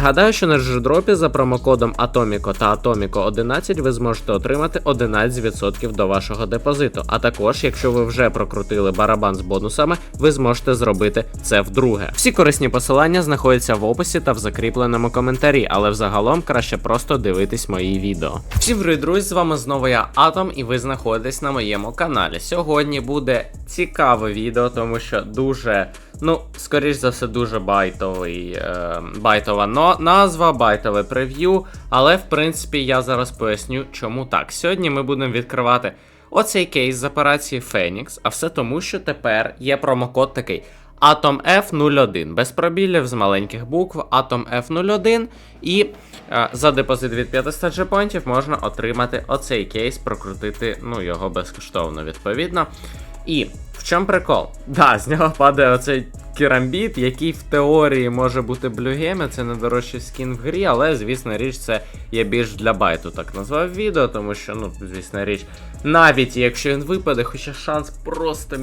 Нагадаю, що на джедропі за промокодом Atomico та Atomico 11 ви зможете отримати 11% до вашого депозиту. А також, якщо ви вже прокрутили барабан з бонусами, ви зможете зробити це вдруге. Всі корисні посилання знаходяться в описі та в закріпленому коментарі, але взагалом краще просто дивитись мої відео. Всім привіт, друзі! З вами знову я Атом, і ви знаходитесь на моєму каналі. Сьогодні буде цікаве відео, тому що дуже, ну, скоріш за все, дуже байтовий, е, байтова но- назва, байтове прев'ю. Але в принципі я зараз поясню, чому так. Сьогодні ми будемо відкривати оцей кейс з операції Phoenix, а все тому, що тепер є промокод такий. Atom F01 без пробілів з маленьких букв Atom F01 і е, за депозит від 500 джепонтів можна отримати оцей кейс, прокрутити ну, його безкоштовно, відповідно. І в чому прикол? Да, з нього падає оцей керамбіт, який в теорії може бути блюгеми, це найдорожчий скін в грі, але, звісно річ, це є більш для байту, так назвав відео, тому що, ну, звісно річ, навіть якщо він випаде, хоча шанс просто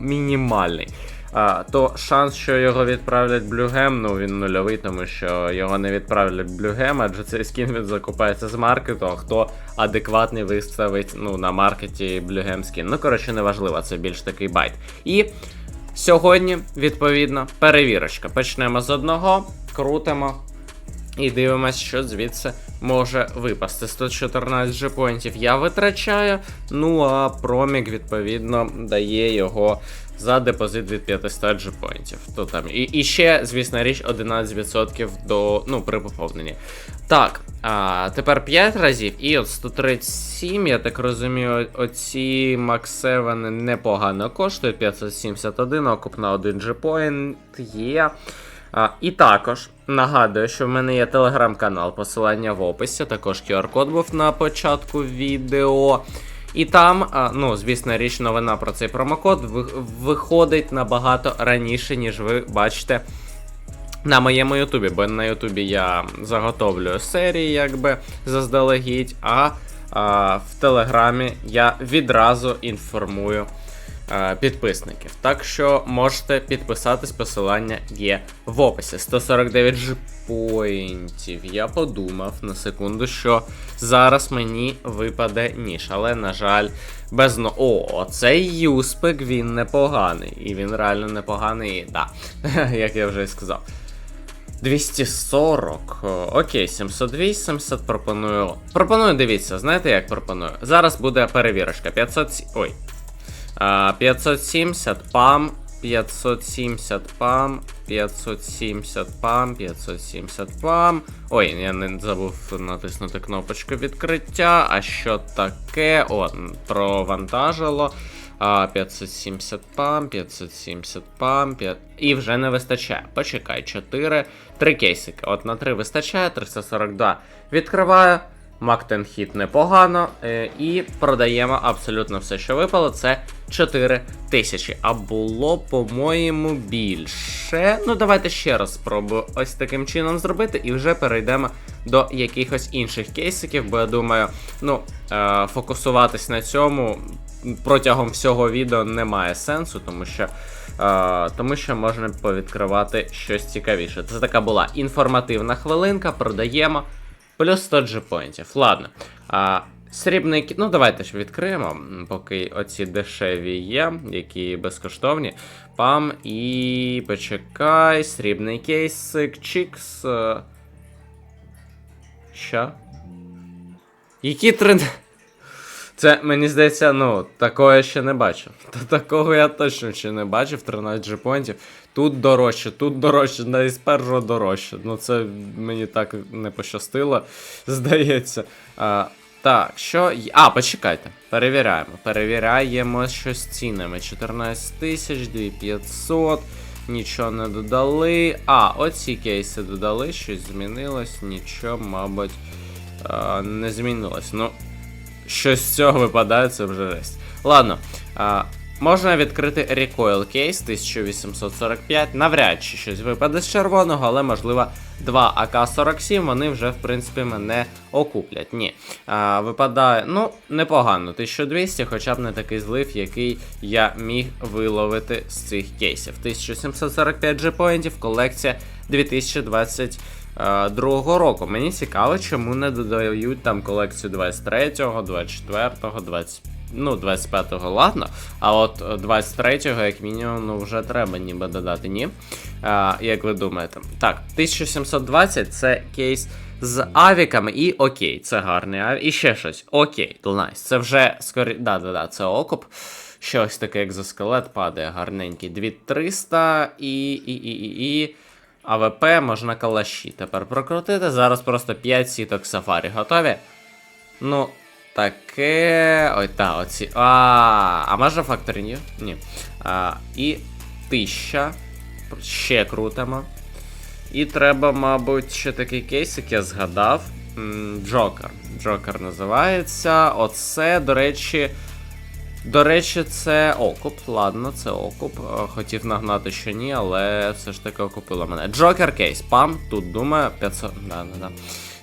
мінімальний. А, то шанс, що його відправлять блюгем, ну він нульовий, тому що його не відправлять блюгем, адже цей скін він закупається з маркету, а хто адекватний виставить ну, на маркеті блюгем скін. Ну, коротше, неважливо, це більш такий байт. І сьогодні, відповідно, перевірочка. Почнемо з одного, крутимо. І дивимось, що звідси може випасти. 114 джепоінтів я витрачаю. Ну а промік, відповідно, дає його за депозит від 500 джепоінтів. То там. І, і ще, звісно річ, 11% до, ну, при поповненні. Так, а, тепер 5 разів, і от 137, я так розумію, оці максевани непогано коштують. 571, окуп на 1 джепоінт є. А, і також нагадую, що в мене є телеграм-канал, посилання в описі, також QR-код був на початку відео. І там, ну, звісно, річ, новина про цей промокод виходить набагато раніше, ніж ви бачите на моєму Ютубі, бо на Ютубі я заготовлюю серії, якби заздалегідь, а, а в Телеграмі я відразу інформую е, підписників. Так що можете підписатись, посилання є в описі. 149 джипоінтів. Я подумав на секунду, що зараз мені випаде ніж, але, на жаль, без но. О, цей юспек він непоганий. І він реально непоганий, да, як я вже і сказав. 240. Окей, 780 пропоную. Пропоную, дивіться, знаєте, як пропоную? Зараз буде перевірочка. 500. Ой. 570 пам. 570 пам. 570 пам. 570 пам. Ой, я не забув натиснути кнопочку відкриття. А що таке? О, провантажило. А, 570 пам, 570 пам, 5... І вже не вистачає. Почекай, 4. 3 кейсики. От на 3 вистачає, 342. Відкриваю. Мактен хіт непогано. Е, і продаємо абсолютно все, що випало. Це 4 тисячі. А було, по-моєму, більше. Ну, давайте ще раз спробую ось таким чином зробити, і вже перейдемо до якихось інших кейсиків, бо я думаю, ну, е, фокусуватись на цьому протягом всього відео немає сенсу, тому що, е, тому що можна повідкривати щось цікавіше. Це така була інформативна хвилинка, продаємо. Плюс 100 джепоінтів. Ладно. А, срібний Ну, давайте ж відкриємо, поки оці дешеві є, які безкоштовні. Пам і почекай, срібний кейсик, чікс. е. Що? Які тренди? Це мені здається, ну, такого я ще не бачив. Та такого я точно ще не бачив, 13 джепонтів. Тут дорожче, тут дорожче, навіть першого дорожче. Ну це мені так не пощастило, здається. А, так, що. А, почекайте. Перевіряємо. Перевіряємо що з цінами. 14 тисяч, 2500. Нічого не додали. А, оці кейси додали, щось змінилось, нічого, мабуть, не змінилось. Ну, щось з цього випадає, це вже жесть. Ладно, а, можна відкрити Recoil кейс 1845. Навряд чи щось випаде з червоного, але можливо 2 АК-47, вони вже, в принципі, мене окуплять. Ні. А, випадає, ну, непогано, 1200, хоча б не такий злив, який я міг виловити з цих кейсів. 1745 джепоінтів, колекція 2020. Е, другого року. Мені цікаво, чому не додають там колекцію 23-го, 24-го, 20... Ну, 25-го, ладно. А от е, 23-го, як мінімум, ну вже треба ніби додати, ні? А, як ви думаєте? Так, 1720 це кейс з авіками, і окей, це гарний авік. І ще щось. Окей, найс. Це вже скорі. Да, да, да, це окуп. Щось таке, як за скелет падає, гарненький. 2300 і. і, і, і, і. АВП можна калаші тепер прокрутити. Зараз просто 5 сіток сафарі готові. Ну, таке. Ой, та, оці. А, а може факториню? Ні. А, і 1000. Ще крутимо. І треба, мабуть, ще такий кейс, як я згадав. Джокер. Джокер називається. Оце, до речі. До речі, це окуп. Ладно, це окуп. Е, Хотів нагнати, що ні, але все ж таки окупило мене. Джокер кейс. Пам. Тут думаю, 500. Да, да, да.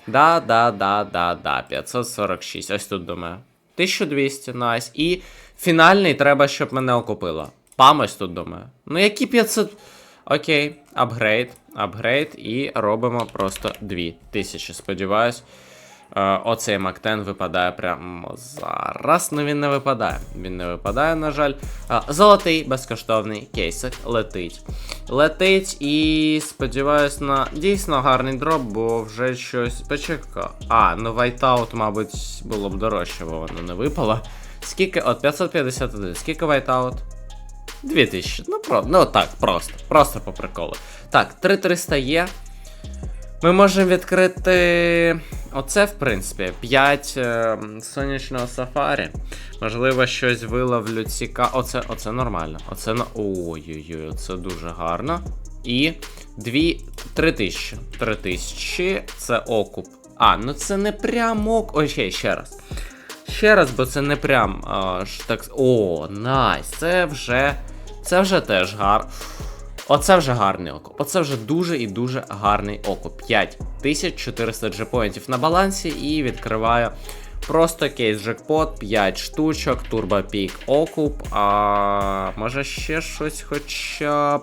Да, да, да, да, да. 546. Ось тут думаю. 1200, найс. І фінальний треба, щоб мене окупило. Пам ось тут думаю. Ну які 500. Окей, апгрейд, апгрейд і робимо просто 2000. Сподіваюсь, оцей Мактен випадає прямо зараз. Ну він не випадає. Він не випадає, на жаль. Е, Золотий безкоштовний кейсик летить. Летить і сподіваюсь на дійсно гарний дроп, бо вже щось. Почекай. А, ну Whiteout, мабуть, було б дорожче, бо воно не випало. Скільки? От 551. Скільки Whiteout? 2000. Ну, про, ну так, просто. Просто по приколу. Так, 3300 є. Ми можемо відкрити. Оце, в принципі, 5 е, сонячного сафарі. Можливо, щось виловлю цікаве. Оце, оце нормально. Оце на. Ой-ой-ой, це дуже гарно. І 2. 3000. 3000 це окуп. А, ну це не прям ок. Окей, ще раз. Ще раз, бо це не прям а, так. О, найс. Це вже. Це вже теж гар. Оце вже гарний окоп. Оце вже дуже і дуже гарний окоп. 5400 джепоінтів на балансі і відкриваю просто кейс джекпот, 5 штучок, турбопік окуп. А може ще щось хоча б.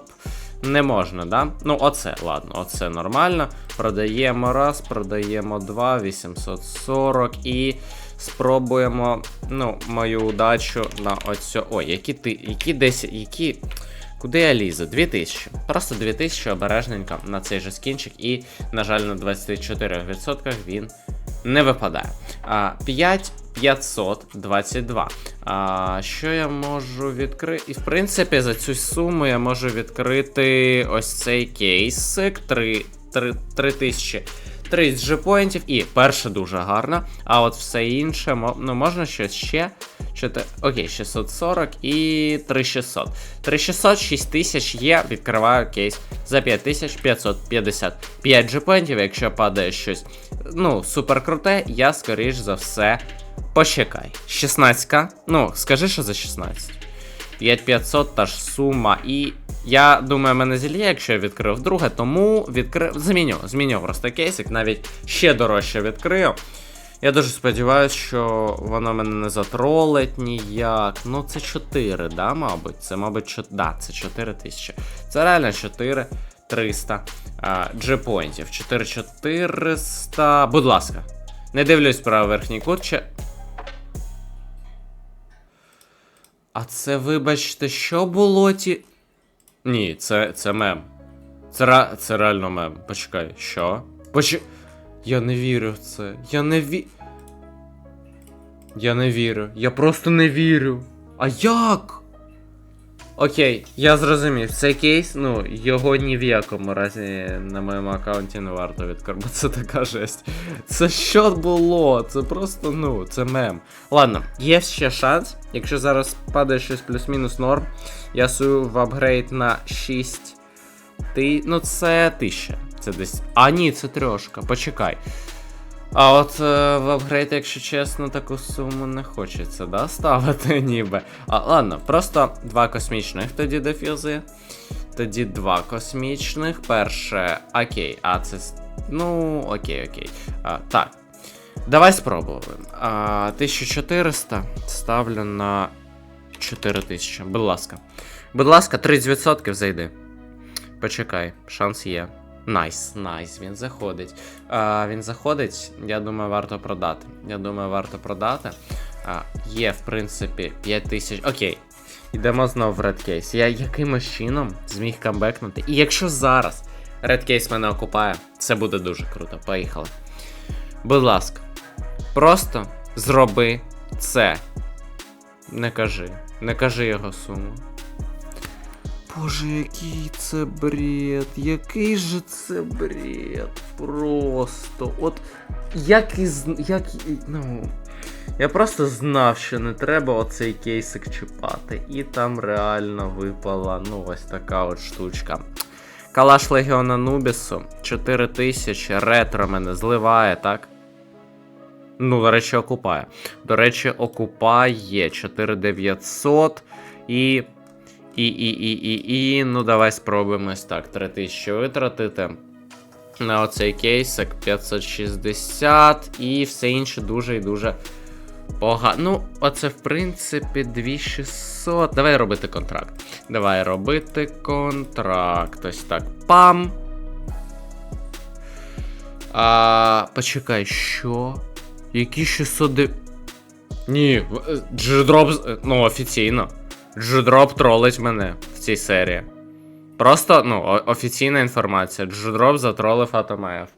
Не можна, да? Ну, оце, ладно, оце нормально. Продаємо раз, продаємо два, 840 і спробуємо, ну, мою удачу на оцю. Ой, які ти. Які 10. Які. Куди я лізу? 2000. Просто 2000 обережненько на цей же скінчик, і, на жаль, на 24% він не випадає. 5522. А, що я можу відкрити? І в принципі, за цю суму я можу відкрити ось цей кейсик 3, 3, 3000. 30 g поінтів і перша дуже гарна. А от все інше, ну можна щось ще. Окей, 640 і 3600. 3600, 6000 є, відкриваю кейс за 5550. 5 g якщо падає щось, ну, супер круте, я скоріш за все почекай. 16. Ну, скажи, що за 16. 5500 та ж сума. І я думаю, мене зільє, якщо я відкрив вдруге, тому відкрив. Зміню, зміню просто кейсик, навіть ще дорожче відкрию. Я дуже сподіваюся, що воно мене не затролить ніяк. Ну, це 4, да, мабуть? Це, мабуть, 4. Да, це 4 тисячі. Це реально 4 300 джепоінтів. 4400. Будь ласка. Не дивлюсь правий верхній кут. Чи... А це, вибачте, що було ті. Ні, це, це мем. Це, це реально мем. Почекай, що? Почекай. Я не вірю в це. Я не ві. Я не вірю. Я просто не вірю. А як? Окей, я зрозумів. Цей кейс, ну, його ні в якому разі на моєму аккаунті не варто відкрити, це така жесть. Це що було? Це просто, ну, це мем. Ладно, є ще шанс. Якщо зараз падає щось плюс-мінус норм, я сую в апгрейд на 6. Ти... Ну, це 1000. Це десь. А, ні, це трошка. Почекай. А от е, в апгрейд, якщо чесно, таку суму не хочеться, да, ставити ніби. А ладно, просто два космічних тоді дефюзи. Тоді два космічних. Перше. Окей, а це. Ну, окей, окей. А, так. Давай спробуємо. А, 1400 ставлю на 4000. Будь ласка. Будь ласка, 30% зайди. Почекай, шанс є. Найс, найс, він заходить. А, він заходить, я думаю, варто продати. Я думаю, варто продати. А, є, в принципі, 5 тисяч. Окей. Йдемо знову в Red Case. Я якимось чином зміг камбекнути. І якщо зараз Red Case мене окупає, це буде дуже круто. Поїхали. Будь ласка, просто зроби це. Не кажи. Не кажи його суму. Боже, який це бред, який же це бред. Просто. От як і як ну. Я просто знав, що не треба оцей кейсик чіпати. І там реально випала, ну, ось така от штучка. Калаш Легіона Нубісу 4000, ретро мене зливає, так? Ну, до речі, окупає. До речі, окупає 4900 і. І, і, і, і, і. Ну, давай спробуємо ось так. 3000 витратити. На оцей кейсик 560 і все інше дуже і дуже погано. Ну, оце, в принципі, 2600. Давай робити контракт. Давай робити контракт. Ось так. Пам. А, почекай, що? Які 609. Ні, е, Джидроп. з- е, Ну, офіційно. Джидроп тролить мене в цій серії. Просто, ну, офіційна інформація. Джудроп затролив Атомаєв.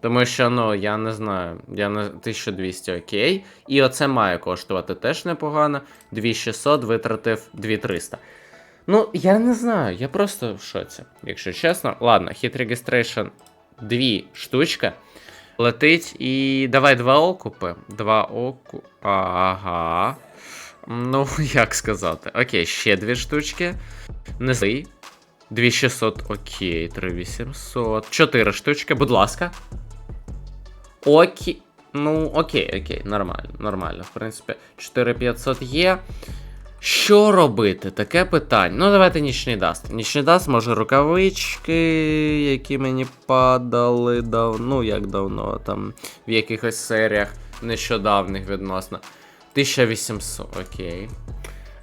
Тому що, ну, я не знаю, я на 1200 окей. І оце має коштувати теж непогано. 2600 витратив 2300. Ну, я не знаю, я просто в шоці, якщо чесно. Ладно, hit registration дві штучки. Летить і давай два окупи. Два оку. Ага. Ну, як сказати. Окей, ще дві штучки. Не злий. 2600, окей, 3800. 4 штучки, будь ласка. Окей. Ну, окей, окей, нормально, нормально. В принципі, 4500 є. Що робити? Таке питання. Ну, давайте нічний даст. Нічний даст, може, рукавички, які мені падали давно, ну як давно, там в якихось серіях нещодавних відносно. 1800, окей.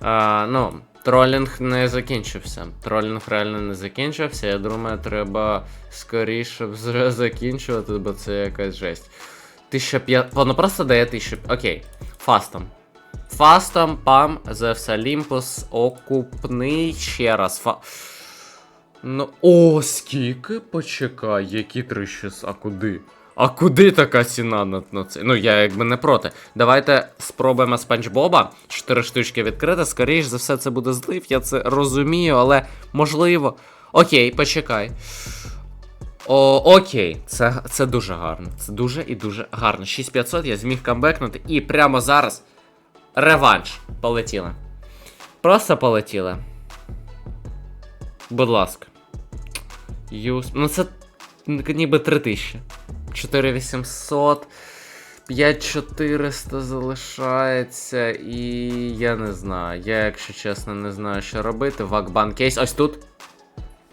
А, ну, тролінг не закінчився. Тролінг реально не закінчився. Я думаю, треба скоріше вже закінчувати, бо це якась жесть. 1500. Воно просто дає 1000. Окей. Фастом. Фастом, пам, Зевс Олімпус, окупний ще раз. Фа... Ну, о, скільки? Почекай, які 3600, а куди? А куди така ціна на, на це? Ну, я якби не проти. Давайте спробуємо Спанч Боба. Чотири штучки відкрити. Скоріш за все, це буде злив, я це розумію, але можливо. Окей, почекай. О, окей, це, це дуже гарно. Це дуже і дуже гарно. 6500 я зміг камбекнути і прямо зараз реванш. Полетіли. Просто полетіли. Будь ласка. Юс. Ну це ніби 3000. 4800. 5400 залишається, і я не знаю. Я, якщо чесно, не знаю, що робити. Вакбан кейс. Ось тут.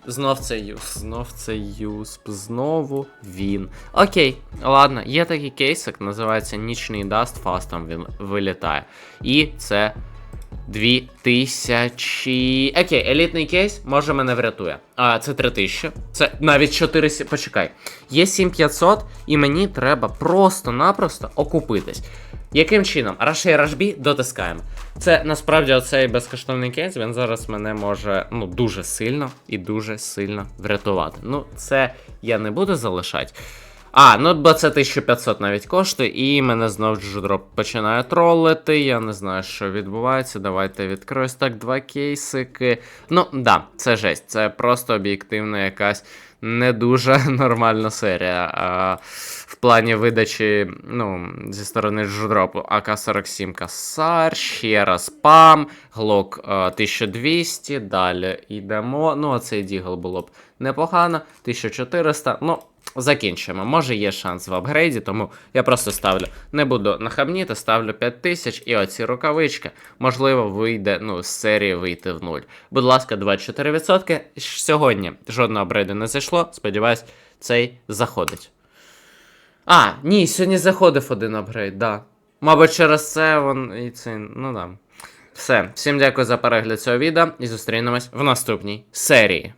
Знов це юсп, знов це юсп, знову він. Окей, ладно, є такий кейсик, називається Нічний Даст, фастом він вилітає. І це 2000. Окей, елітний кейс може мене врятує. А, це 3000. Це навіть 4. Почекай. Є 7500, і мені треба просто-напросто окупитись. Яким чином? Rush B дотискаємо. Це насправді оцей безкоштовний кейс, він зараз мене може ну, дуже сильно і дуже сильно врятувати. Ну, це я не буду залишати. А, ну бо це 1500 навіть коштує, і мене знов джудроп починає тролити. Я не знаю, що відбувається. Давайте відкрию ось так два кейсики. Ну, да, це жесть. Це просто об'єктивна якась не дуже нормальна серія. А, в плані видачі, ну, зі сторони джудропу АК-47 Касар, ще раз пам, Глок е, 1200, далі йдемо. Ну, оцей дігл було б непогано. 1400. Ну, закінчимо. Може є шанс в апгрейді, тому я просто ставлю. Не буду нахабніти, ставлю 5000 і оці рукавички. Можливо, вийде, ну, з серії вийти в нуль. Будь ласка, 24%. Сьогодні жодного апгрейду не зайшло. Сподіваюсь, цей заходить. А, ні, сьогодні заходив один апгрейд, да. Мабуть, через це він і цей. Ну да. Все, всім дякую за перегляд цього відео і зустрінемось в наступній серії.